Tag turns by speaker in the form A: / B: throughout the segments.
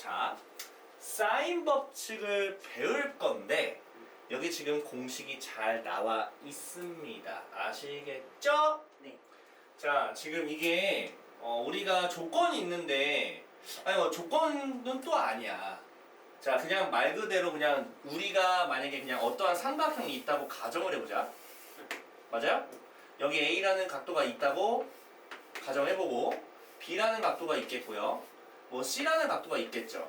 A: 자, 사인 법칙을 배울 건데 여기 지금 공식이 잘 나와 있습니다. 아시겠죠?
B: 네.
A: 자, 지금 이게 어, 우리가 조건이 있는데 아니 뭐 조건은 또 아니야. 자, 그냥 말 그대로 그냥 우리가 만약에 그냥 어떠한 삼각형이 있다고 가정을 해보자. 맞아요? 여기 A라는 각도가 있다고 가정해보고 B라는 각도가 있겠고요. 뭐 C라는 각도가 있겠죠.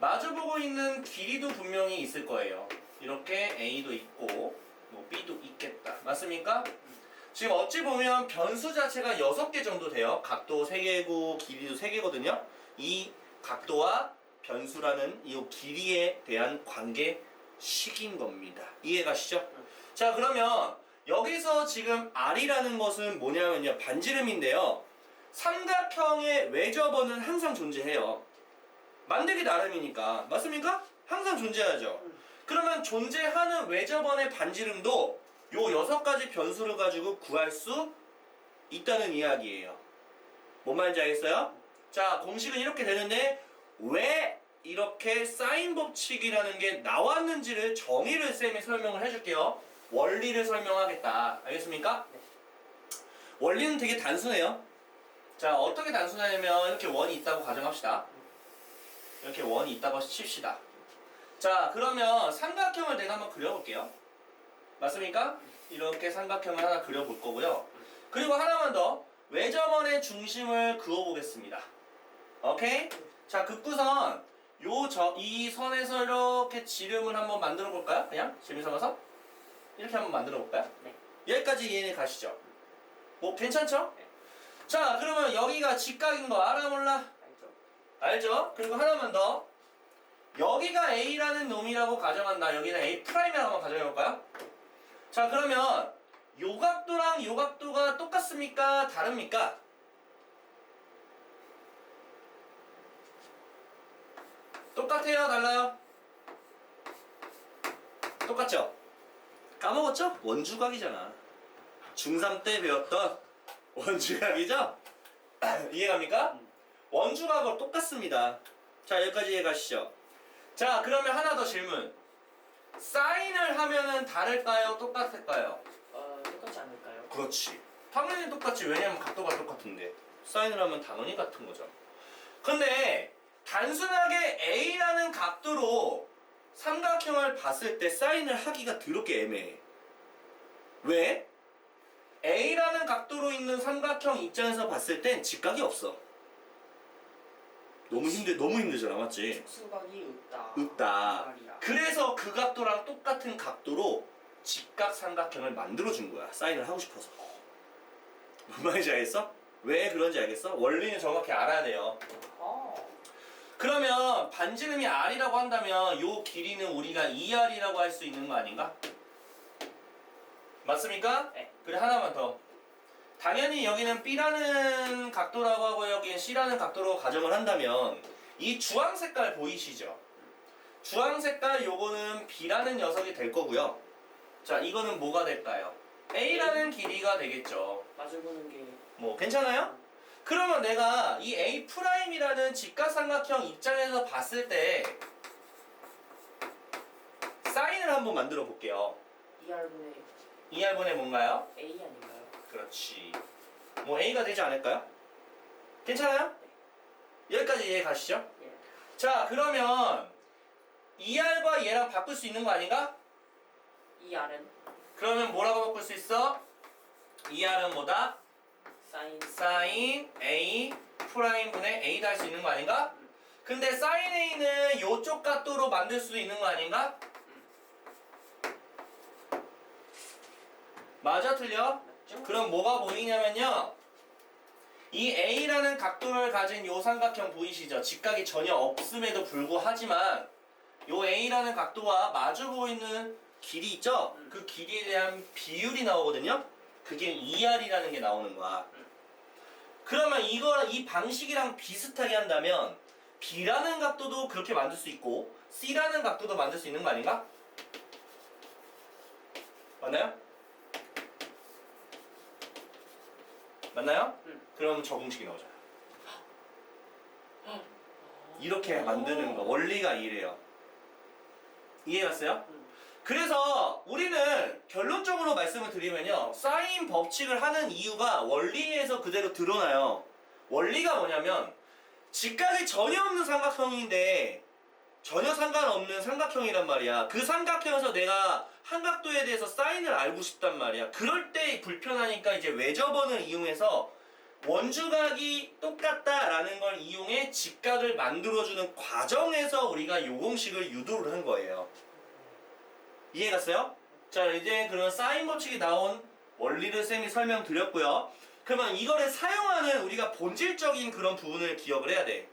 A: 마주보고 있는 길이도 분명히 있을 거예요. 이렇게 A도 있고 뭐 B도 있겠다. 맞습니까? 지금 어찌 보면 변수 자체가 6개 정도 돼요. 각도 3개고 길이도 3개거든요. 이 각도와 변수라는 이 길이에 대한 관계 식인 겁니다. 이해가시죠? 자 그러면 여기서 지금 R이라는 것은 뭐냐면요. 반지름인데요. 삼각형의 외접원은 항상 존재해요. 만들기 나름이니까. 맞습니까? 항상 존재하죠. 그러면 존재하는 외접원의 반지름도 요 여섯 가지 변수를 가지고 구할 수 있다는 이야기예요. 뭔 말인지 알겠어요? 자, 공식은 이렇게 되는데 왜 이렇게 사인 법칙이라는 게 나왔는지를 정의를 쌤이 설명을 해줄게요. 원리를 설명하겠다. 알겠습니까?
B: 네.
A: 원리는 되게 단순해요. 자, 어떻게 단순하냐면 이렇게 원이 있다고 가정합시다. 이렇게 원이 있다고 칩시다. 자, 그러면 삼각형을 내가 한번 그려볼게요. 맞습니까? 이렇게 삼각형을 하나 그려볼 거고요. 그리고 하나만 더 외접원의 중심을 그어보겠습니다. 오케이? 자, 급구선 요 저 이 선에서 이렇게 지름을 한번 만들어 볼까요? 그냥 재미삼아서 이렇게 한번 만들어 볼까요?
B: 네.
A: 여기까지 이해는 가시죠? 뭐 괜찮죠?
B: 네.
A: 자, 그러면 여기가 직각인 거 알아 몰라?
B: 알죠?
A: 알죠? 그리고 하나만 더. 여기가 A라는 놈이라고 가정한다. 여기는 A 프라임이라고 한번 가정해볼까요? 자, 그러면 요 각도랑 요 각도가 똑같습니까? 다릅니까? 똑같아요? 달라요? 똑같죠? 까먹었죠? 원주각이잖아. 중3 때 배웠던 원주각이죠? 이해갑니까? 원주각하고 똑같습니다. 자, 여기까지 이해 가시죠? 자, 그러면 하나 더 질문. 사인을 하면은 다를까요? 똑같을까요?
B: 어, 똑같지 않을까요?
A: 그렇지. 당연히 똑같지. 왜냐면 각도가 똑같은데. 사인을 하면 당연히 같은 거죠. 근데 단순하게 A라는 각도로 삼각형을 봤을 때 사인을 하기가 더럽게 애매해. 왜? A라는 각도로 있는 삼각형 입장에서 봤을 땐 직각이 없어. 너무 힘들, 너무 힘들잖아, 맞지?
B: 수박이 없다.
A: 없다.
B: 말이야.
A: 그래서 그 각도랑 똑같은 각도로 직각 삼각형을 만들어 준 거야. 사인을 하고 싶어서. 뭔 말인지 알겠어? 왜 그런지 알겠어? 원리는 정확히 알아야 돼요.
B: 어.
A: 그러면 반지름이 R이라고 한다면 요 길이는 우리가 2R이라고 할 수 있는 거 아닌가? 맞습니까?
B: 네.
A: 그래 하나만 더. 당연히 여기는 B라는 각도라고 하고 여기는 C라는 각도로 가정을 한다면 이 주황 색깔 보이시죠? 주황 색깔 요거는 B라는 녀석이 될 거고요. 자, 이거는 뭐가 될까요? A라는 길이가 되겠죠.
B: 마주보는 게
A: 뭐 괜찮아요? 그러면 내가 이 A 프라임이라는 직각삼각형 입장에서 봤을 때 사인을 한번 만들어 볼게요.
B: 2R분의
A: 2R분의 뭔가요?
B: A 아닌가요?
A: 그렇지. 뭐 A가 되지 않을까요? 괜찮아요? 여기까지 이해 가시죠?
B: 예.
A: 자, 그러면 2R과 얘랑 바꿀 수 있는 거 아닌가?
B: 2R은
A: 그러면 뭐라고 바꿀 수 있어? 2R은 뭐다?
B: 사인
A: 사인 A 프라임분의 A다 할수 있는 거 아닌가? 근데 사인 A는 요쪽 각도로 만들 수도 있는 거 아닌가? 맞아 틀려? 그럼 뭐가 보이냐면요 이 A라는 각도를 가진 요 삼각형 보이시죠? 직각이 전혀 없음에도 불구하지만 요 A라는 각도와 마주 보이는 길이 있죠?
B: 음.
A: 그 길이에 대한 비율이 나오거든요? 그게 2R이라는 게 나오는 거야 그러면 이거랑 이 방식이랑 비슷하게 한다면 B라는 각도도 그렇게 만들 수 있고 C라는 각도도 만들 수 있는 거 아닌가? 맞나요? 맞나요?
B: 응.
A: 그럼 적응식이 나오잖아. 이렇게 만드는 거 원리가 이래요. 이해갔어요?
B: 음.
A: 그래서 우리는 결론적으로 말씀을 드리면요. 사인 법칙을 하는 이유가 원리에서 그대로 드러나요. 원리가 뭐냐면 직각이 전혀 없는 삼각형인데 전혀 상관없는 삼각형이란 말이야. 그 삼각형에서 내가 한각도에 대해서 사인을 알고 싶단 말이야. 그럴 때 불편하니까 이제 외접원을 이용해서 원주각이 똑같다라는 걸 이용해 직각을 만들어주는 과정에서 우리가 요 공식을 유도를 한 거예요. 이해갔어요? 자 이제 그런 사인 법칙이 나온 원리를 쌤이 설명드렸고요. 그러면 이거를 사용하는 우리가 본질적인 그런 부분을 기억을 해야 돼.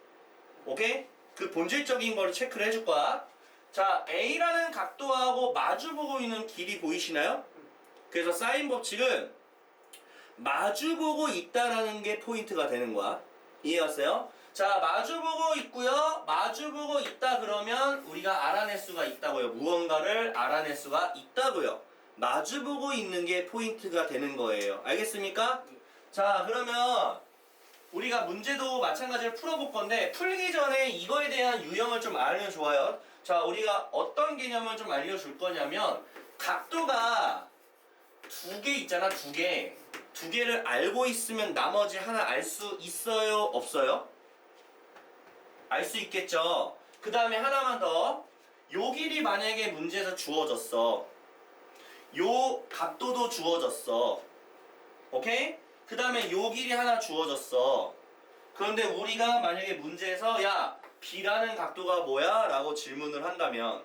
A: 오케이? 그 본질적인 걸 체크를 해줄 거야. 자 A라는 각도하고 마주보고 있는 길이 보이시나요? 그래서 사인 법칙은 마주보고 있다라는 게 포인트가 되는 거야. 이해갔어요? 자, 마주보고 있고요. 마주보고 있다 그러면 우리가 알아낼 수가 있다고요. 무언가를 알아낼 수가 있다고요. 마주보고 있는 게 포인트가 되는 거예요. 알겠습니까? 자, 그러면 우리가 문제도 마찬가지로 풀어볼 건데 풀기 전에 이거에 대한 유형을 좀 알면 좋아요. 자, 우리가 어떤 개념을 좀 알려줄 거냐면 각도가 두 개 있잖아, 두 개. 두 개를 알고 있으면 나머지 하나 알 수 있어요, 없어요? 알 수 있겠죠. 그 다음에 하나만 더. 요 길이 만약에 문제에서 주어졌어. 요 각도도 주어졌어. 오케이? 그 다음에 요 길이 하나 주어졌어. 그런데 우리가 만약에 문제에서 야, B라는 각도가 뭐야? 라고 질문을 한다면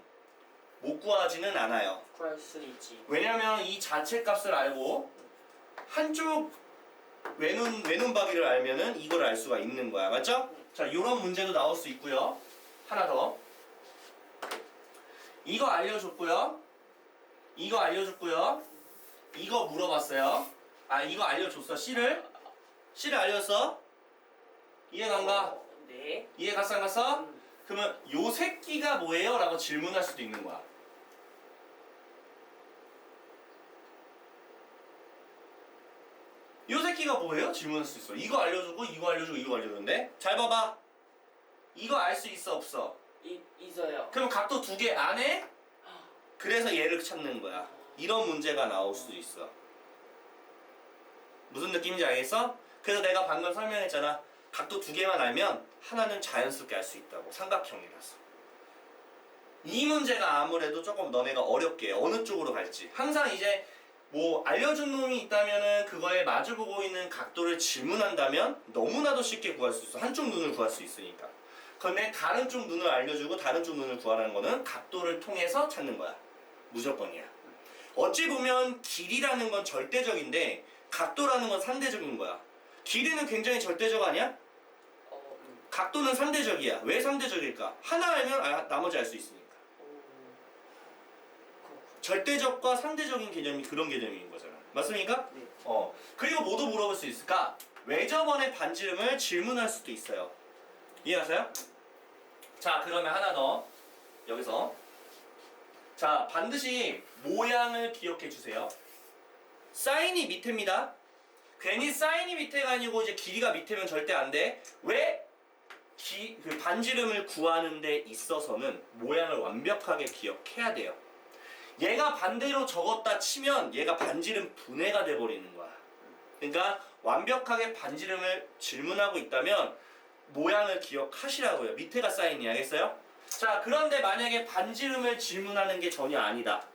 A: 못 구하지는 않아요.
B: 구할 수 있지.
A: 왜냐면 이 자체 값을 알고 한쪽 외눈 외눈박이를 알면은 이걸 알 수가 있는 거야. 맞죠? 자, 이런 문제도 나올 수 있고요. 하나 더. 이거 알려줬고요. 이거 알려줬고요. 이거 물어봤어요. 아, 이거 알려줬어. C를 C를 알려줬어. 이해간가?
B: 어, 네.
A: 이해 갔어 안 갔어?
B: 음.
A: 그러면 요 새끼가 뭐예요? 라고 질문할 수도 있는 거야. 요 새끼가 뭐예요? 질문할 수 있어. 이거 알려주고 이거 알려주고 이거 알려주는데 잘 봐봐. 이거 알 수 있어 없어?
B: 이 있어요.
A: 그럼 각도 두 개 안에 그래서 얘를 찾는 거야. 이런 문제가 나올 수도 있어. 무슨 느낌인지 알겠어? 그래서 내가 방금 설명했잖아. 각도 두 개만 알면 하나는 자연스럽게 알 수 있다고. 삼각형이라서. 이 문제가 아무래도 조금 너네가 어렵게 해. 어느 쪽으로 갈지. 항상 이제 뭐 알려준 놈이 있다면은 그거에 마주보고 있는 각도를 질문한다면 너무나도 쉽게 구할 수 있어. 한쪽 눈을 구할 수 있으니까. 근데 다른 쪽 눈을 알려주고 다른 쪽 눈을 구하라는 거는 각도를 통해서 찾는 거야. 무조건이야. 어찌 보면 길이라는 건 절대적인데 각도라는 건 상대적인 거야. 길이는 굉장히 절대적 아니야?
B: 어, 음.
A: 각도는 상대적이야. 왜 상대적일까? 하나 알면 아, 나머지 알 수 있으니까. 절대적과 상대적인 개념이 그런 개념인 거잖아. 맞습니까?
B: 네.
A: 어. 그리고 뭐도 물어볼 수 있을까? 외접원의 반지름을 질문할 수도 있어요. 이해하세요? 자, 그러면 하나 더. 여기서. 자, 반드시 모양을 기억해 주세요. 사인이 밑에입니다. 괜히 사인이 밑에가 아니고 이제 길이가 밑에면 절대 안 돼. 왜? 기, 그 반지름을 구하는 데 있어서는 모양을 완벽하게 기억해야 돼요. 얘가 반대로 적었다 치면 얘가 반지름 분해가 돼 버리는 거야. 그러니까 완벽하게 반지름을 질문하고 있다면 모양을 기억하시라고요. 밑에가 사인이 알겠어요? 자, 그런데 만약에 반지름을 질문하는 게 전혀 아니다.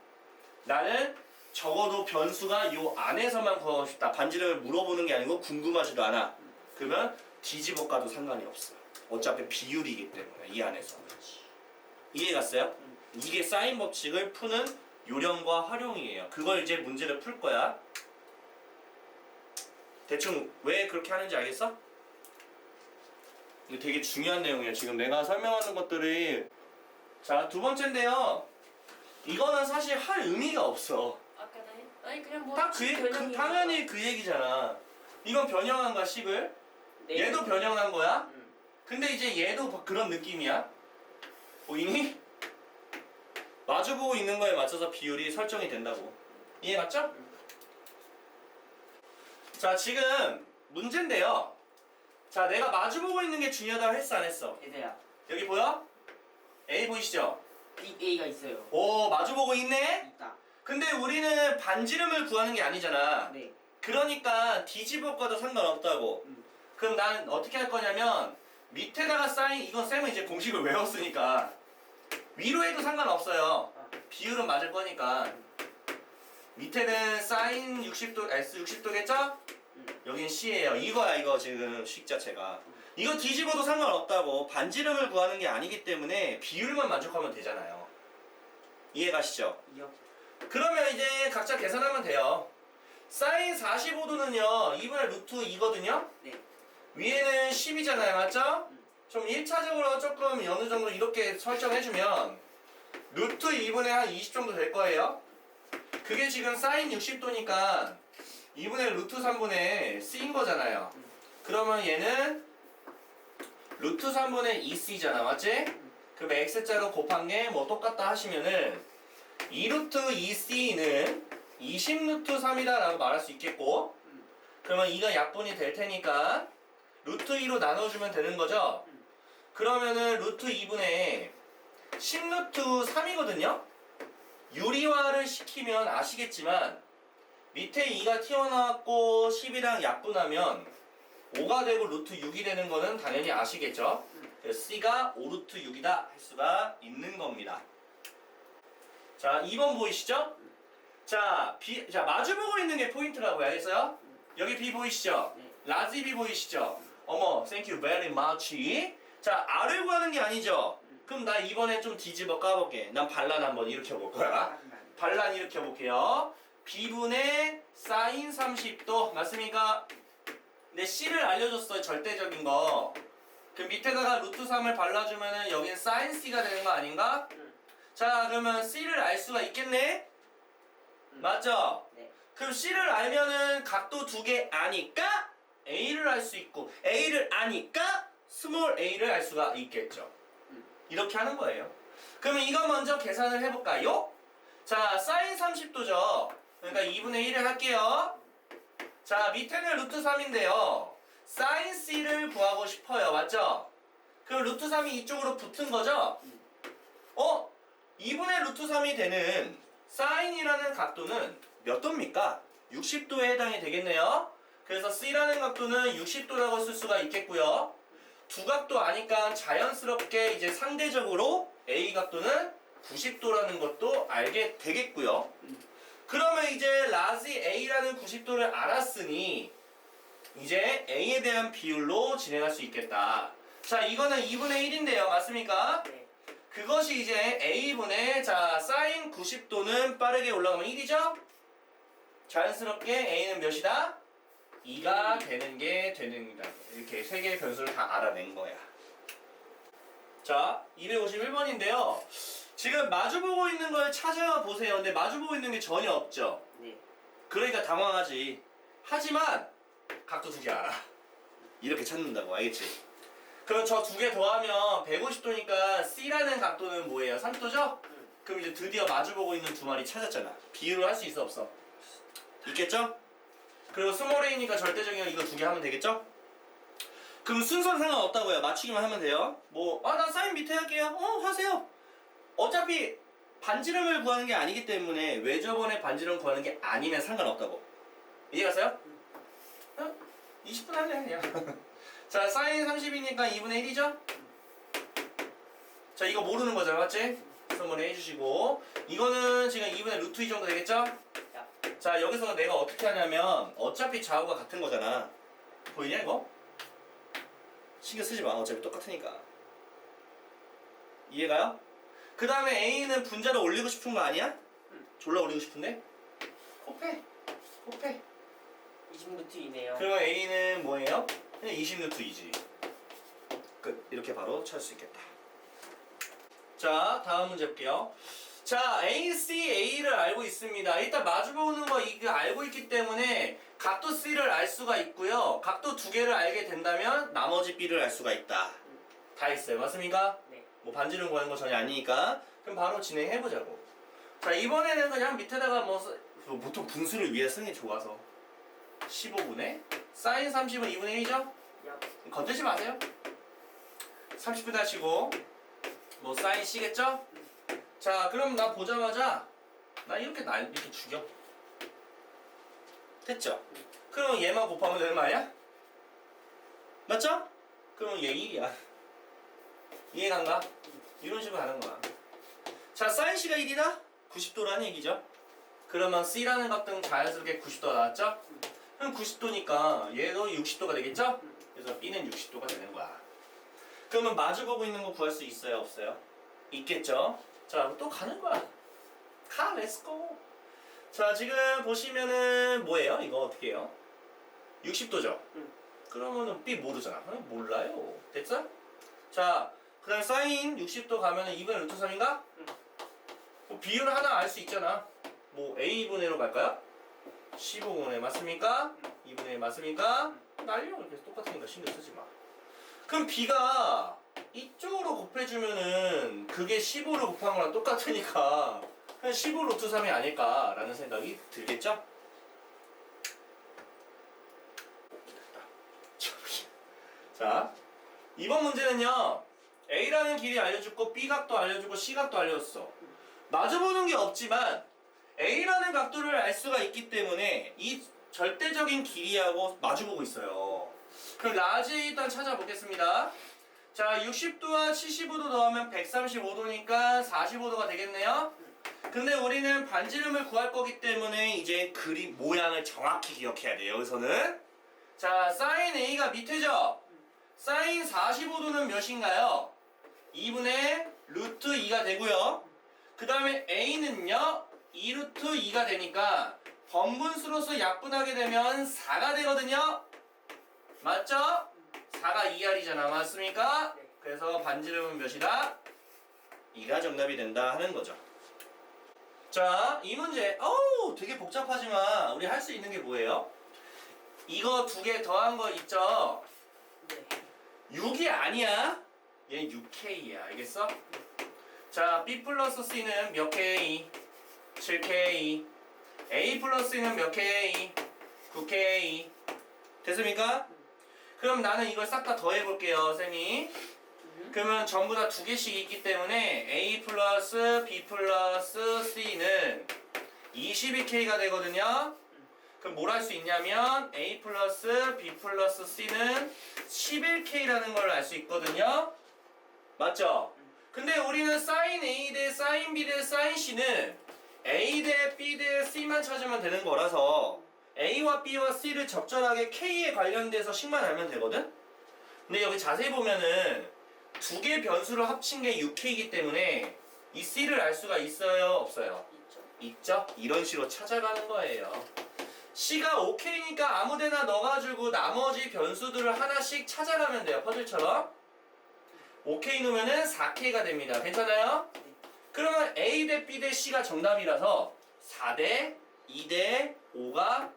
A: 나는 적어도 변수가 요 안에서만 구하고 싶다. 반지름을 물어보는 게 아니고 궁금하지도 않아. 그러면 뒤집어 까도 상관이 없어. 어차피 비율이기 때문에 이 안에서. 이해 갔어요? 이게 사인 법칙을 푸는 요령과 활용이에요. 그걸 이제 문제를 풀 거야. 대충 왜 그렇게 하는지 알겠어? 이거 되게 중요한 내용이에요. 지금 내가 설명하는 것들이 자, 두 번째인데요. 이거는 사실 할 의미가 없어.
B: 아니 그냥 뭐
A: 딱 그, 그
B: 변형이니까.
A: 당연히 그 얘기잖아. 이건 변형한 거야, 식을.
B: 네.
A: 얘도 변형한 거야.
B: 음.
A: 근데 이제 얘도 그런 느낌이야. 보이니? 마주보고 있는 거에 맞춰서 비율이 설정이 된다고. 이해 맞죠? 자, 지금 문제인데요. 자, 내가 마주보고 있는 게 중요하다고 했어, 안 했어?
B: 대대야.
A: 여기 보여? A 보이시죠?
B: B A가 있어요.
A: 오 마주보고 있네?
B: 있다.
A: 근데 우리는 반지름을 구하는 게 아니잖아
B: 네.
A: 그러니까 뒤집어 꺼도 상관없다고
B: 음.
A: 그럼 난 어떻게 할 거냐면 밑에다가 쌓인 이건 쌤은 이제 공식을 외웠으니까 위로 해도 상관없어요
B: 아.
A: 비율은 맞을 거니까 밑에는 사인 60도 S 60도겠죠?
B: 음.
A: 여긴 C예요 이거야 이거 지금 식 자체가 이거 뒤집어도 상관없다고 반지름을 구하는 게 아니기 때문에 비율만 만족하면 되잖아요 이해 가시죠?
B: 이요.
A: 그러면 이제 각자 계산하면 돼요. 사인 45도는요, 2분의 루트 2거든요?
B: 네.
A: 위에는 10이잖아요, 맞죠?
B: 음.
A: 좀 1차적으로 조금 어느 정도 이렇게 설정해주면, 루트 2분의 한 20 정도 될 거예요. 그게 지금 사인 60도니까 2분의 루트 3분의 C인 거잖아요.
B: 음.
A: 그러면 얘는 루트 3분의 2C잖아, 맞지? 그럼 X자로 곱한 게 뭐 똑같다 하시면은 2루트 2C는 20루트 3이다 라고 말할 수 있겠고
B: 음.
A: 그러면 2가 약분이 될 테니까 루트 2로 나눠주면 되는 거죠
B: 음.
A: 그러면은 루트 2분의 10루트 3이거든요 유리화를 시키면 아시겠지만 밑에 2가 튀어나왔고 10이랑 약분하면 5가 되고 루트 6이 되는 거는 당연히 아시겠죠 C가 5루트 6이다 할 수가 있는 겁니다 자 2번 보이시죠? 자, B, 자 마주보고 있는 게 포인트라고요 알겠어요? 여기 B 보이시죠?
B: 네.
A: 라지 B 보이시죠? 어머, thank you very much. 자, R을 구하는 게 아니죠? 그럼 나 이번에 좀 뒤집어 까볼게. 난 반란 한번 일으켜볼 거야. 반란 일으켜볼게요. B분의 사인 30도 맞습니까? 근데 C를 알려줬어요. 절대적인 거. 그 밑에다가 루트 3을 발라주면은 여긴 사인 C가 되는 거 아닌가?
B: 음.
A: 자, 그러면 C를 알 수가 있겠네?
B: 음.
A: 맞죠?
B: 네.
A: 그럼 C를 알면은 각도 두 개 아니까 A를 알 수 있고 A를 아니까 스몰 a를 알 수가 있겠죠.
B: 음.
A: 이렇게 하는 거예요. 그러면 이거 먼저 계산을 해볼까요? 자, 사인 30도죠. 그러니까 2분의 1을 할게요. 자, 밑에는 루트 3인데요. 사인 C를 구하고 싶어요. 맞죠? 그럼 루트 3이 이쪽으로 붙은 거죠? 어? 2분의 루트 3이 되는 사인이라는 각도는 몇 도입니까? 60도에 해당이 되겠네요. 그래서 C라는 각도는 60도라고 쓸 수가 있겠고요. 두 각도 아니까 자연스럽게 이제 상대적으로 A 각도는 90도라는 것도 알게 되겠고요. 그러면 이제 라지 A라는 90도를 알았으니 이제 A에 대한 비율로 진행할 수 있겠다. 자, 이거는 2분의 1인데요. 맞습니까?
B: 네.
A: 그것이 이제 A분의 자 사인 90도는 빠르게 올라가면 1이죠? 자연스럽게 A는 몇이다? 2가 되는 게 되는 거다. 이렇게 세 개의 변수를 다 알아낸 거야. 자, 251번인데요. 지금 마주보고 있는 걸 찾아 보세요. 근데 마주보고 있는 게 전혀 없죠?
B: 네.
A: 그러니까 당황하지. 하지만 각도 두 개 알아. 이렇게 찾는다고 알겠지? 그럼 저 두 개 더하면 150도니까 C라는 각도는 뭐예요? 3도죠?
B: 음.
A: 그럼 이제 드디어 마주보고 있는 두 마리 찾았잖아. 비율을 할 수 있어 없어? 있겠죠? 그리고 스몰 A니까 절대적인 거 이거 두 개 하면 되겠죠? 그럼 순서는 상관없다고요. 맞추기만 하면 돼요. 뭐, 아, 나 사인 밑에 할게요. 어, 하세요. 어차피 반지름을 구하는 게 아니기 때문에 외접원의 반지름 구하는 게 아니면 상관없다고. 이해갔어요? 어? 20분 할래 그냥. 자, 사인 30이니까 2분의 1이죠? 자, 이거 모르는 거죠, 맞지? 선물해 해주시고 이거는 지금 2분의 루트 2 정도 되겠죠? 자, 여기서 내가 어떻게 하냐면 어차피 좌우가 같은 거잖아. 보이냐 이거? 신경 쓰지 마. 어차피 똑같으니까. 이해가요? 그 다음에 A는 분자를 올리고 싶은 거 아니야? 졸라 올리고 싶은데? 곱해. 곱해.
B: 20루트 이네요.
A: 그러면 A는 뭐예요? 그냥 20루트이지. 끝. 이렇게 바로 찾을 수 있겠다. 자, 다음 문제 볼게요. 자, AC, A를 알고 있습니다. 일단 마주보는 거 이거 알고 있기 때문에 각도 C를 알 수가 있고요. 각도 두 개를 알게 된다면 나머지 B를 알 수가 있다. 다 있어요. 맞습니까?
B: 네.
A: 뭐 반지름 구하는 거 전혀 아니니까. 그럼 바로 진행해 보자고. 자, 이번에는 그냥 밑에다가 뭐 보통 분수를 위에 쓰는 게 좋아서 15분의 사인 30은 2분의 1이죠?
B: 야.
A: 건들지 마세요. 30분 하시고 뭐 사인 C겠죠? 자 그럼 나 보자마자 나 이렇게 날 이렇게 죽여 됐죠? 그럼 얘만 곱하면 되는 말이야? 맞죠? 그럼 얘 1이야 이해간가? 이런 식으로 하는 거야 자 사인 C가 1이다? 90도라는 얘기죠 그러면 C라는 각도는 자연스럽게 90도가 나왔죠? 그럼 90도니까 얘도 60도가 되겠죠? 그래서 B는 60도가 되는 거야 그러면 마주 보고 있는 거 구할 수 있어요? 없어요? 있겠죠? 자, 또 가는 거야. 가, 렛츠고. 자, 지금 보시면은 뭐예요? 이거 어떻게 해요? 60도죠?
B: 응.
A: 그러면은 B 모르잖아. 어, 몰라요. 됐어? 자, 그 다음에 사인 60도 가면은 2분의 루트 3인가?
B: 응.
A: 뭐 비율을 하나 알 수 있잖아. 뭐 A분의 1로 갈까요? 15분의 맞습니까? 2분의 1 맞습니까? 날려. 이렇게 똑같으니까 신경 쓰지 마. 그럼 B가 이쪽으로 곱해주면은 그게 15를 곱한 거랑 똑같으니까 그냥 15 루트 3이 아닐까라는 생각이 들겠죠? 자, 이번 문제는요. A라는 길이 알려주고 B각도 알려주고 C각도 알려줬어. 마주보는 게 없지만 A라는 각도를 알 수가 있기 때문에 이 절대적인 길이하고 마주보고 있어요. 그럼 라지 일단 찾아보겠습니다. 자, 60도와 75도 더하면 135도니까 45도가 되겠네요. 근데 우리는 반지름을 구할 거기 때문에 이제 그림 모양을 정확히 기억해야 돼요. 여기서는. 자, 사인 A가 밑에죠? 사인 45도는 몇인가요? 2분의 루트 2가 되고요. 그 다음에 A는요, 2루트 2가 되니까 번분수로서 약분하게 되면 4가 되거든요. 맞죠? 4가 2R이잖아. 맞습니까?
B: 네.
A: 그래서 반지름은 몇이다? 2가 정답이 된다 하는 거죠. 자, 이 문제. 어우, 되게 복잡하지만 우리 할 수 있는 게 뭐예요? 이거 두 개 더한 거 있죠?
B: 네.
A: 6이 아니야. 얘 6K야. 알겠어? 자, B 플러스 C는 몇 K? 7K. A 플러스 C는 몇 K? 9K. 됐습니까? 그럼 나는 이걸 싹 다 더해볼게요, 쌤이.
B: 음.
A: 그러면 전부 다 두 개씩 있기 때문에 A 플러스 B 플러스 C는 22K가 되거든요. 그럼 뭘 할 수 있냐면 A 플러스 B 플러스 C는 11K라는 걸 알 수 있거든요. 맞죠? 근데 우리는 사인 A 대 사인 B 대 사인 C는 A 대 B 대 C만 찾으면 되는 거라서 A와 B와 C를 적절하게 K에 관련돼서 식만 알면 되거든? 근데 여기 자세히 보면은 두 개 변수를 합친 게 6K이기 때문에 이 C를 알 수가 있어요? 없어요?
B: 있죠.
A: 이런 식으로 찾아가는 거예요. C가 5K니까 아무 데나 넣어가지고 나머지 변수들을 하나씩 찾아가면 돼요. 퍼즐처럼. 5K 넣으면은 4K가 됩니다. 괜찮아요? 그러면 A 대 B 대 C가 정답이라서 4대 2대 5가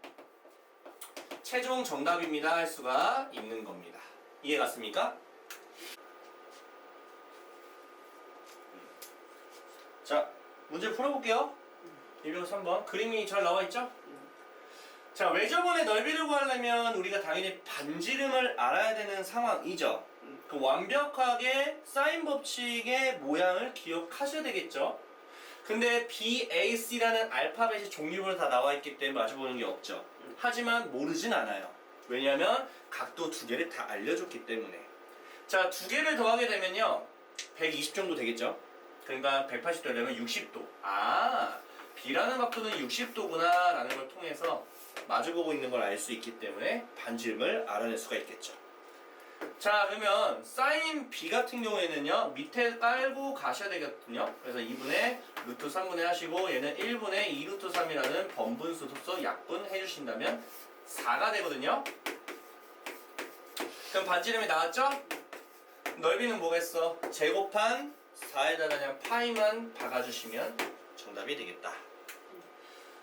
A: 최종 정답입니다 할 수가 있는 겁니다. 이해 갔습니까? 자, 문제 풀어볼게요. 103번. 그림이 잘 나와 있죠? 자, 외접원의 넓이를 구하려면 우리가 당연히 반지름을 알아야 되는 상황이죠. 그 완벽하게 사인 법칙의 모양을 기억하셔야 되겠죠. 근데 BAC라는 알파벳이 종류별로 다 나와 있기 때문에 마주보는 게 없죠. 하지만 모르진 않아요. 왜냐하면 각도 두 개를 다 알려줬기 때문에. 자, 두 개를 더하게 되면요. 120 정도 되겠죠. 그러니까 180도 되려면 60도. 아, B라는 각도는 60도구나 라는 걸 통해서 마주보고 있는 걸 알 수 있기 때문에 반지름을 알아낼 수가 있겠죠. 자 그러면 사인 B 같은 경우에는요 밑에 깔고 가셔야 되거든요 그래서 2분의 루트 3분의 하시고 얘는 1분의 2 루트 3이라는 번분수로서 약분 해 주신다면 4가 되거든요 그럼 반지름이 나왔죠? 넓이는 뭐겠어? 제곱한 4에다 그냥 파이만 박아주시면 정답이 되겠다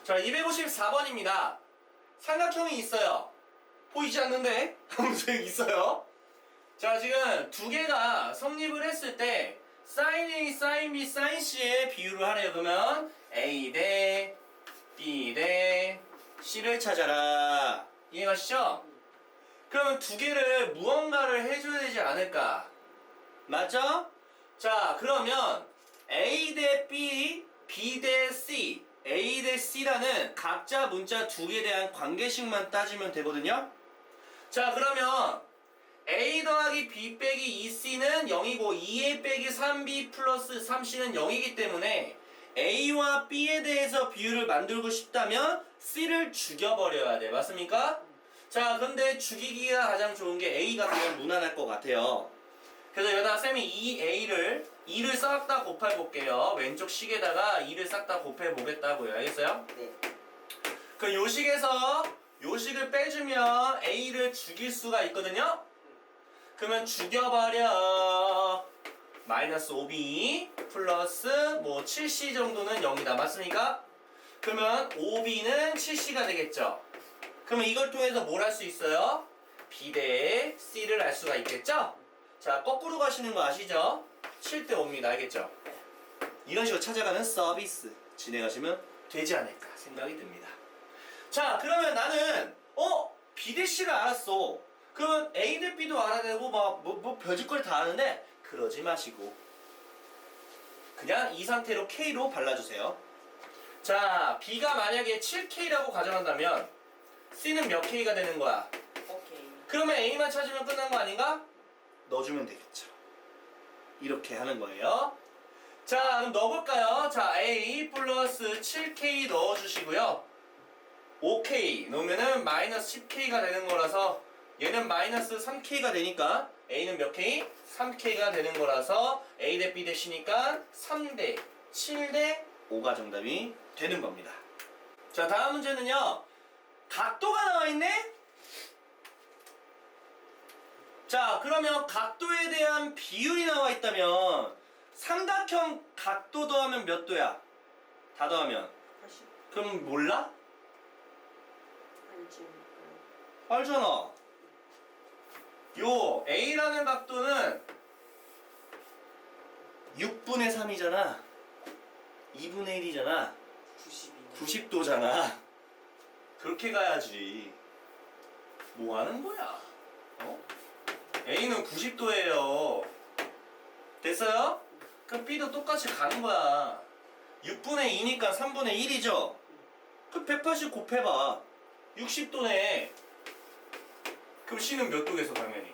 A: 자 254번입니다 삼각형이 있어요 보이지 않는데? 무슨 있어요? 자 지금 두 개가 성립을 했을 때 sin A, sin B, sin C의 비율을 하래요 그러면 A 대 B 대 C를 찾아라 이해가시죠? 그러면 두 개를 무언가를 해줘야 되지 않을까 맞죠? 자, 그러면 A 대 B, B 대 C, A 대 C라는 각자 문자 두 개에 대한 관계식만 따지면 되거든요. 자, 그러면 A 더하기 B 빼기 2C는 0이고 2A 빼기 3B 플러스 3C는 0이기 때문에 A와 B에 대해서 비율을 만들고 싶다면 C를 죽여버려야 돼. 맞습니까? 자, 근데 죽이기가 가장 좋은 게 A가 그냥 무난할 것 같아요. 그래서 여기다 쌤이 이 A를 2를 싹 다 곱해 볼게요. 왼쪽 식에다가 2를 싹 다 곱해 보겠다고요. 알겠어요?
B: 네.
A: 그 요식에서 요 식을 빼주면 A를 죽일 수가 있거든요. 그러면 죽여버려. 마이너스 5B 플러스 뭐 7C 정도는 0이다. 맞습니까? 그러면 5B는 7C가 되겠죠. 그러면 이걸 통해서 뭘 할 수 있어요? B 대 C를 알 수가 있겠죠? 자, 거꾸로 가시는 거 아시죠? 7대 5입니다. 알겠죠? 이런 식으로 찾아가는 서비스 진행하시면 되지 않을까 생각이 듭니다. 자, 그러면 나는 어 B 대 C를 알았어. 그러면 A 대 B도 알아야 되고 막 뭐 뭐 별짓거리 다 아는데 그러지 마시고 그냥 이 상태로 K로 발라주세요. 자, B가 만약에 7K라고 가정한다면 C는 몇 K가 되는 거야?
B: 오케이.
A: 그러면 A만 찾으면 끝난 거 아닌가? 넣어주면 되겠죠. 이렇게 하는 거예요. 자, 그럼 넣어볼까요? 자, A 플러스 7K 넣어주시고요. 5K 넣으면은 마이너스 10K가 되는 거라서 얘는 마이너스 3K가 되니까 A는 몇 K? 3K가 되는 거라서 A 대 B 대 C니까 3대 7대 5가 정답이 되는 겁니다. 자, 다음 문제는요. 각도가 나와 있네? 자, 그러면 각도에 대한 비율이 나와 있다면 삼각형 각도 더하면 몇 도야? 다 더하면.
B: 80.
A: 그럼 몰라?
B: 알지.
A: 알잖아. 요 A라는 각도는 6분의 3이잖아. 2분의 1이잖아.
B: 92.
A: 90도잖아. 그렇게 가야지. 뭐 하는 거야? 어? A는 90도예요. 됐어요? 그럼 B도 똑같이 가는 거야. 6분의 2니까 3분의 1이죠? 그 180 곱해봐. 60도네. 그럼 C는 몇 도겠어, 당연히?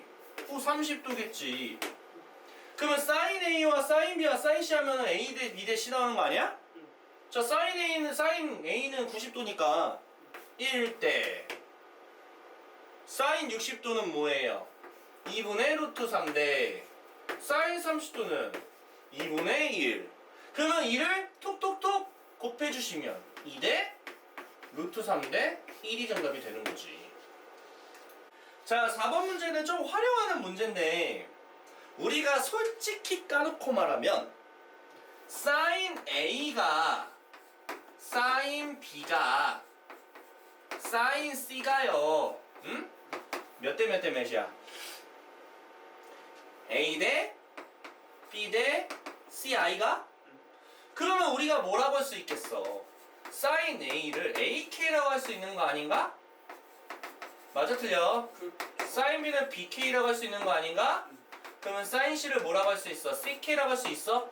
A: 어, 30도겠지. 그러면 sin A와 sin B와 sin C 하면 A 대 B 대 C 나오는 거 아니야?
B: 응.
A: 자, sin A는 sin A는 90도니까 1대 sin 60도는 뭐예요? 2분의 루트 3대 sin 30도는 2분의 1 그러면 2를 톡톡톡 곱해주시면 2대 루트 3대 1이 정답이 되는 거지 자 4번 문제는 좀 활용하는 문제인데 우리가 솔직히 까놓고 말하면 sin A가 sin B가 sin C가요. 응? 몇 대 몇 대 몇이야? A 대 B 대 C I가? 그러면 우리가 뭐라고 할 수 있겠어? sin A를 AK라고 할 수 있는 거 아닌가? 맞아 틀려?
B: 그
A: B는 BK라고 할 수 있는 거 아닌가? 그러면 sin C를 뭐라고 할 수 있어? CK라고 할 수 있어?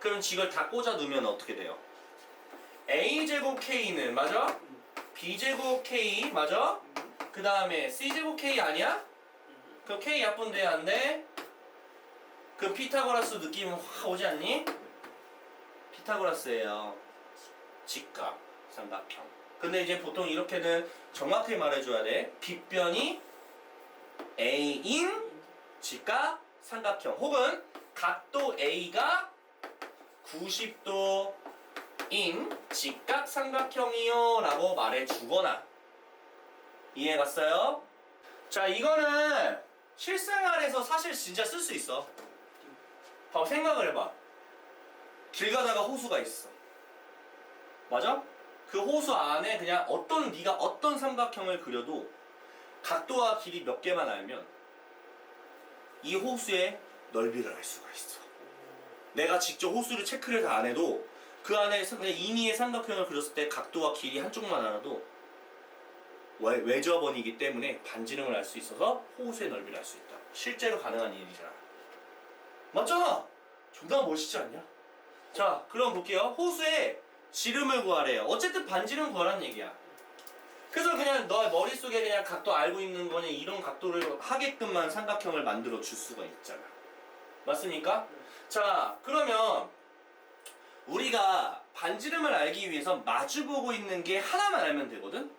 A: 그럼 이걸 다 꽂아 놓으면 어떻게 돼요? A 제곱 K는 맞아? B 제곱 K 맞아? 그 다음에 C 제곱 K 아니야? 그럼 K 약분돼야 한대. 그 피타고라스 느낌 확 오지 않니? 피타고라스예요. 직각 삼각형. 근데 이제 보통 이렇게는 정확하게 말해줘야 돼. 빗변이 A인 직각 삼각형 혹은 각도 A가 90도인 직각 삼각형이요 라고 말해주거나 이해갔어요? 자 이거는 실생활에서 사실 진짜 쓸 수 있어 봐봐 생각을 해봐 길 가다가 호수가 있어 맞아? 그 호수 안에 그냥 어떤 네가 어떤 삼각형을 그려도 각도와 길이 몇 개만 알면 이 호수의 넓이를 알 수가 있어. 내가 직접 호수를 체크를 다 안 해도 그 안에 서- 그냥 임의의 삼각형을 그렸을 때 각도와 길이 한쪽만 알아도 외- 외저번이기 때문에 반지름을 알 수 있어서 호수의 넓이를 알 수 있다. 실제로 가능한 일이잖아. 맞잖아. 존나 멋있지 않냐? 자, 그럼 볼게요. 호수에 지름을 구하래요. 어쨌든 반지름 구하라는 얘기야. 그래서 그냥 너 머릿속에 그냥 각도 알고 있는 거니 이런 각도를 하게끔만 삼각형을 만들어 줄 수가 있잖아. 맞습니까? 자, 그러면 우리가 반지름을 알기 위해서 마주보고 있는 게 하나만 알면 되거든?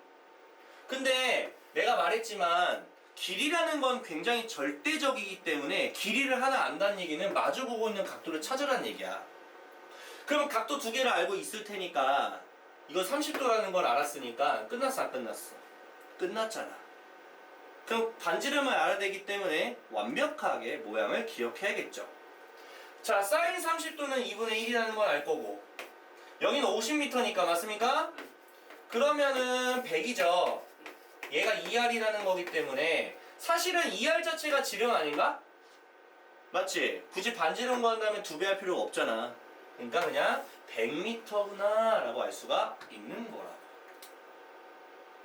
A: 근데 내가 말했지만 길이라는 건 굉장히 절대적이기 때문에 길이를 하나 안다는 얘기는 마주보고 있는 각도를 찾으라는 얘기야. 그럼 각도 두 개를 알고 있을 테니까 이거 30도라는 걸 알았으니까 끝났어 안 끝났어? 끝났잖아. 그럼 반지름을 알아야 되기 때문에 완벽하게 모양을 기억해야겠죠. 자, 사인 30도는 2분의 1이라는 걸 알 거고 여기는 50m니까 맞습니까? 그러면은 100이죠. 얘가 2R이라는 거기 때문에 사실은 2R 자체가 지름 아닌가? 맞지? 굳이 반지름 구한다면 두 배 할 필요가 없잖아. 그러니까 그냥 100m구나 라고 알 수가 있는 거라고.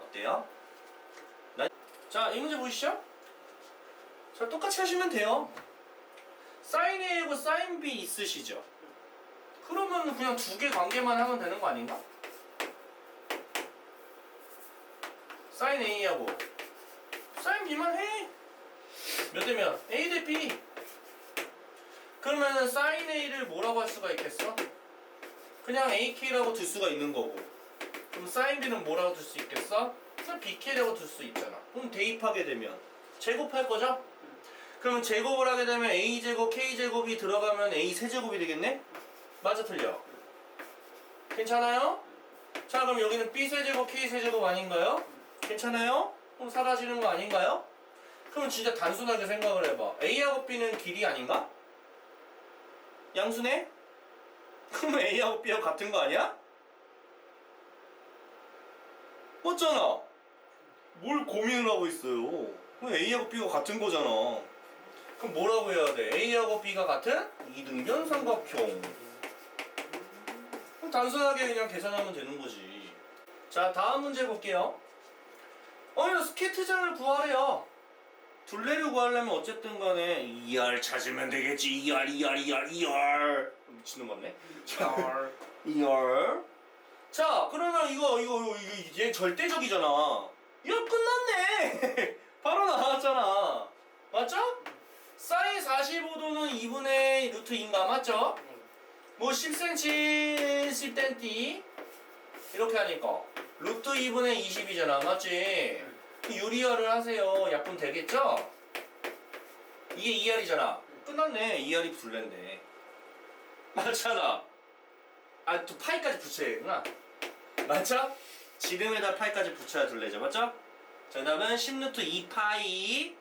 A: 어때요? 나- 자, 이 문제 보시죠. 자, 똑같이 하시면 돼요. 사인 A하고 사인 B 있으시죠? 그러면 그냥 두 개 관계만 하면 되는 거 아닌가? 사인 A하고 사인 B만 해. 몇 대면? A 대 B. 그러면은 사인 A를 뭐라고 할 수가 있겠어? 그냥 AK라고 둘 수가 있는 거고. 그럼 사인 B는 뭐라고 둘 수 있겠어? 그냥 BK라고 둘 수 있잖아. 그럼 대입하게 되면 제곱할 거죠? 그럼 제곱을 하게 되면 A 제곱, K 제곱이 들어가면 A 세제곱이 되겠네? 맞아 틀려? 괜찮아요? 자 그럼 여기는 B 세제곱, K 세제곱 아닌가요? 괜찮아요? 그럼 사라지는 거 아닌가요? 그럼 진짜 단순하게 생각을 해봐. A하고 B는 길이 아닌가? 양수네? 그럼 A하고 B하고 같은 거 아니야? 맞잖아. 뭘 고민을 하고 있어요? 그럼 A하고 B가 같은 거잖아. 그럼 뭐라고 해야 돼? A하고 B가 같은 이등변 삼각형. 그럼 단순하게 그냥 계산하면 되는 거지. 자, 다음 문제 볼게요. 어, 이거 스케이트장을 구하래요. 둘레를 구하려면 어쨌든 간에 2R 찾으면 되겠지. 2R, 2R, 2R, 2R. 미친놈 같네. 2R. 2R. 자, 그러면 이거, 이거, 이거, 이거, 얘 절대적이잖아. 이거 끝났네. 바로 나왔잖아. 맞죠? 사인 45도는 2분의 루트 2인가 맞죠?
B: 네.
A: 뭐 10cm, 10cm 이렇게 하니까 루트 2분의 20이잖아 맞지? 그 유리화를 하세요. 약분 되겠죠? 이게 2R이잖아. 끝났네. 2R이 둘레인데. 맞잖아. 아 또 파이까지 붙여야 되구나. 맞죠? 지름에다 파이까지 붙여야 둘레죠. 맞죠? 정답은 10루트 2파이